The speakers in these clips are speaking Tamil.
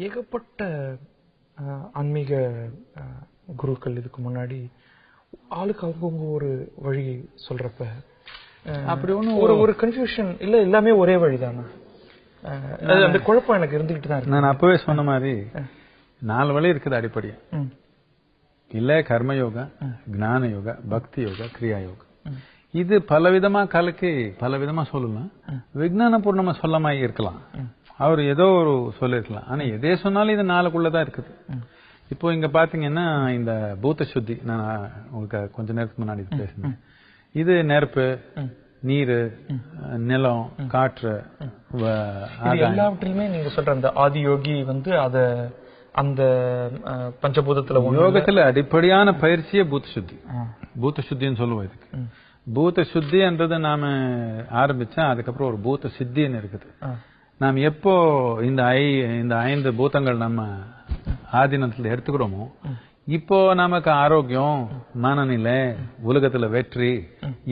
ஏகப்பட்ட ஆன்மீக குருக்கள் இதுக்கு முன்னாடி ஆளுக்கு அவங்கவுங்க ஒரு வழி சொல்றப்ப அப்படி ஒண்ணும் ஒரு ஒரு கன்ஃபியூஷன் இல்ல எல்லாமே ஒரே வழிதானா? அஹ், அது அந்த குழப்பம் எனக்கு இருந்துகிட்டு தான் நான் அப்பவே சொன்ன மாதிரி நாலு வழி இருக்குது அடிப்படையா. இல்ல கர்மயோக ஞான யோக பக்தி யோக கிரியா யோக இது பலவிதமா கலக்கி பலவிதமா சொல்லலாம் விஞ்ஞான பூர்ணமா சொல்லாம இருக்கலாம். அவர் ஏதோ ஒரு சொல்லிருக்கலாம். ஆனா எதே சொன்னாலும் இது நாளுக்குள்ளதான் இருக்குது. இப்போ இங்க பாத்தீங்கன்னா இந்த பூத்த சுத்தி நான் உங்களுக்கு கொஞ்ச நேரத்துக்கு முன்னாடி பேசினேன். இது நெருப்பு நீர் நிலம் காற்று. எல்லாவற்றிலுமே நீங்க சொல்ற அந்த ஆதி யோகி வந்து அத அந்த பஞ்சபூதத்துல யோகத்துல அடிப்படையான பயிற்சியே பூத்த சுத்தி. பூத்த சுத்தின்னு சொல்லுவோம் இதுக்கு. பூத்த சுத்தின்றது நாம ஆரம்பிச்சா அதுக்கப்புறம் ஒரு பூத்த சித்தின்னு இருக்குது. நாம் எப்போ இந்த ஐ இந்த ஐந்து பூத்தங்கள் நம்ம ஆதீனத்துல எடுத்துக்கிறோமோ இப்போ நமக்கு ஆரோக்கியம் மனநிலை உலகத்துல வெற்றி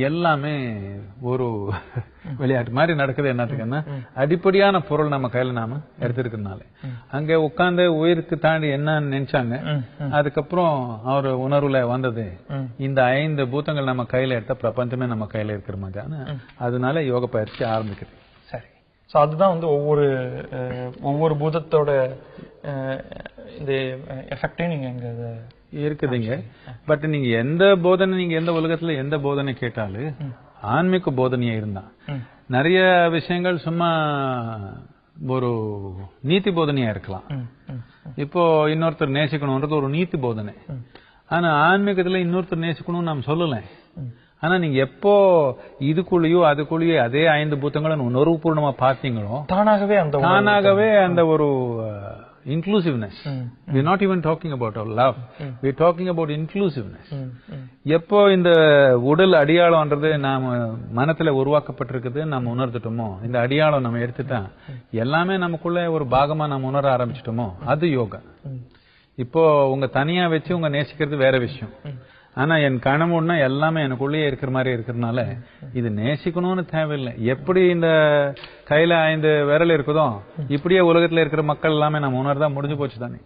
எல்லாமே ஒரு விளையாட்டு மாதிரி நடக்குது. என்னத்துக்குன்னா அடிப்படையான பொருள் நம்ம கையில நாம எடுத்திருக்கிறதுனால. அங்க உட்கார்ந்து உயிருக்கு தாண்டி என்னன்னு நினைச்சாங்க. அதுக்கப்புறம் அவர் உணர்வுல வந்தது இந்த ஐந்து பூத்தங்கள் நம்ம கையில எடுத்த பிரபஞ்சமே நம்ம கையில இருக்கிற மாதிரி அதனால யோக பயிற்சி ஆரம்பிக்குது. சோ அதுதான் வந்து ஒவ்வொரு ஒவ்வொரு பூதத்தோட இந்த எஃபெக்டையும் நீங்க இங்க அத இருக்குதுங்க. பட் நீங்க எந்த போதனை நீங்க எந்த உலகத்துல எந்த போதனை கேட்டாலும் ஆன்மீக போதனையா இருந்தா. நிறைய விஷயங்கள் சும்மா ஒரு நீதி போதனையா இருக்கலாம். இப்போ இன்னொருத்தர் நேசிக்கணும்ன்றது ஒரு நீதி போதனை. ஆனா ஆன்மீகத்துல இன்னொருத்தர் நேசிக்கணும்னு நாம் சொல்லல. ஆனா நீங்க எப்போ இதுக்குள்ளேயோ அதுக்குள்ளேயோ அதே ஐந்து பூத்தங்களும் உணர்வுபூர்ணமா பார்த்தீங்களோ தானாகவே அந்த உணர்வு- தானாகவே அந்த ஒரு inclusiveness even talking about our love. we're talking about inclusiveness. ம், ம், எப்போ இந்த உடல் அடியாளம்ன்றது நாம மனத்துல உருவாக்கப்பட்டிருக்குது நம்ம உணர்ந்துட்டோமோ இந்த அடியாளம் நம்ம எடுத்துட்டா எல்லாமே நமக்குள்ள ஒரு பாகமா நம்ம உணர ஆரம்பிச்சிட்டோமோ அது யோகா. இப்போ உங்க தனியா வச்சு உங்க நேசிக்கிறது வேற விஷயம். ஆனா என் கனமுன்னா எல்லாமே எனக்குள்ளேயே இருக்கிற மாதிரி இருக்கிறதுனால இது நேசிக்கணும்னு தேவையில்லை. எப்படி இந்த கையில ஐந்து விரல் இருக்குதோ இப்படியே உலகத்துல இருக்கிற மக்கள் எல்லாமே நம்ம உணர்ந்தா முடிஞ்சு போச்சு தானே.